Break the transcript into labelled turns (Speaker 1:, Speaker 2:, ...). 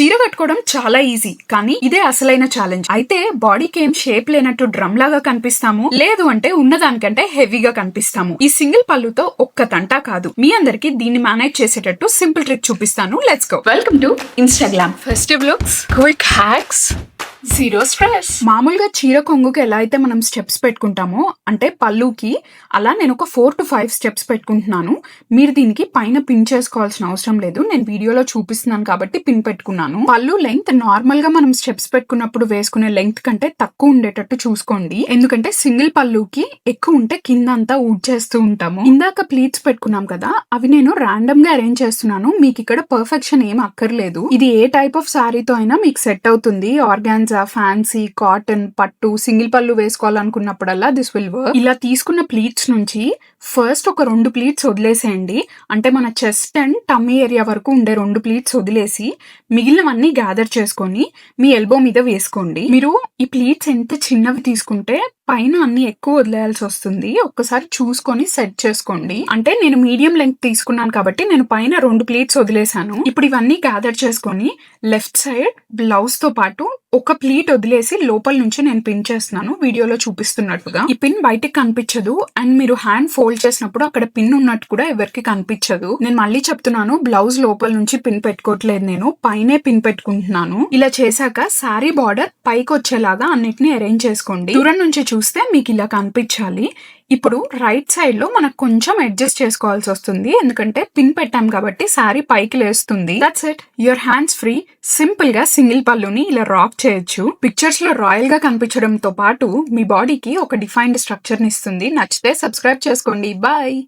Speaker 1: చీర కట్టుకోవడం చాలా ఈజీ కానీ ఇదే అసలైన ఛాలెంజ్ అయితే బాడీకి ఏం షేప్ లేనట్టు డ్రమ్ లాగా కనిపిస్తాము లేదు అంటే ఉన్నదానికంటే హెవీగా కనిపిస్తాము. ఈ సింగిల్ పళ్ళుతో ఒక్క తంటా కాదు. మీ అందరికి దీన్ని మేనేజ్ చేసేటట్టు సింపుల్ ట్రిక్ చూపిస్తాను. Let's go welcome to Instagram festive looks quick hacks zero stress మామూలుగా చీర కొంగుకి ఎలా అయితే మనం స్టెప్స్ పెట్టుకుంటామో అంటే పళ్ళుకి అలా నేను ఒక ఫోర్ టు ఫైవ్ స్టెప్స్ పెట్టుకుంటున్నాను. మీరు దీనికి పైన పిన్ చేసుకోవాల్సిన అవసరం లేదు. నేను వీడియోలో చూపిస్తున్నాను కాబట్టి పిన్ పెట్టుకున్నాను. పళ్ళు లెంగ్త్ నార్మల్గా మనం స్టెప్స్ పెట్టుకున్నప్పుడు వేసుకునే లెంగ్త్ కంటే తక్కువ ఉండేటట్టు చూసుకోండి. ఎందుకంటే సింగిల్ పళ్ళుకి ఎక్కువ ఉంటే కింద అంతా ఊడ్చేస్తూ ఉంటాము. ఇందాక ప్లీట్స్ పెట్టుకున్నాం కదా అవి నేను ర్యాండమ్గా అరేంజ్ చేస్తున్నాను. మీకు ఇక్కడ పర్ఫెక్షన్ ఏం అక్కర్లేదు. ఇది ఏ టైప్ ఆఫ్ శారీతో అయినా మీకు సెట్ అవుతుంది. ఆర్గాన్జా ఫ్యాన్సీ కాటన్ పట్టు సింగిల్ పళ్ళు వేసుకోవాలనుకున్నప్పుడల్లా దిస్ విల్ వర్క్ ఇలా తీసుకున్న ప్లీట్స్ నుంచి ఫస్ట్ ఒక రెండు ప్లీట్స్ వదిలేసేయండి. అంటే మన చెస్ట్ అండ్ టమ్మీ ఏరియా వరకు ఉండే రెండు ప్లీట్స్ వదిలేసి మిగిలినవన్నీ గ్యాదర్ చేసుకొని మీ ఎల్బో మీద వేసుకోండి. మీరు ఈ ప్లీట్స్ ఎంత చిన్నవి తీసుకుంటే పైన అన్ని ఎక్కువ వదిలేయాల్సి వస్తుంది. ఒక్కసారి చూసుకొని సెట్ చేసుకోండి. అంటే నేను మీడియం లెంగ్త్ తీసుకున్నాను కాబట్టి నేను పైన రెండు ప్లేట్స్ వదిలేసాను ఇప్పుడు ఇవన్నీ గ్యాదర్ చేసుకొని లెఫ్ట్ సైడ్ బ్లౌజ్తో పాటు ఒక ప్లీట్ వదిలేసి లోపల నుంచి నేను పిన్ చేస్తున్నాను. వీడియోలో చూపిస్తున్నట్టుగా. ఈ పిన్ బయటకి కనిపించదు. అండ్ మీరు హ్యాండ్ ఫోల్డ్ చేసినప్పుడు అక్కడ పిన్ ఉన్నట్టు కూడా ఎవరికి కనిపించదు. నేను మళ్ళీ చెప్తున్నాను బ్లౌజ్ లోపల నుంచి పిన్ పెట్టుకోవట్లేదు నేను. పైనే పిన్ పెట్టుకుంటున్నాను. ఇలా చేశాక శారీ బార్డర్ పైకి వచ్చేలాగా అన్నిటిని అరేంజ్ చేసుకోండి. దూరం నుంచి చూస్తే మీకు ఇలా కనిపించాలి. ఇప్పుడు రైట్ సైడ్లో మనకు కొంచెం అడ్జస్ట్ చేసుకోవాల్సి వస్తుంది. ఎందుకంటే పిన్ పెట్టాం కాబట్టి శారీ పైకి లేస్తుంది. That's it your hands free సింపుల్గా సింగిల్ పళ్ళుని ఇలా రాక్ చేయొచ్చు. పిక్చర్స్లో రాయల్గా కనిపించడంతో పాటు మీ బాడీకి ఒక డిఫైన్డ్ స్ట్రక్చర్ని ఇస్తుంది. నచ్చితే సబ్స్క్రైబ్ చేసుకోండి. బాయ్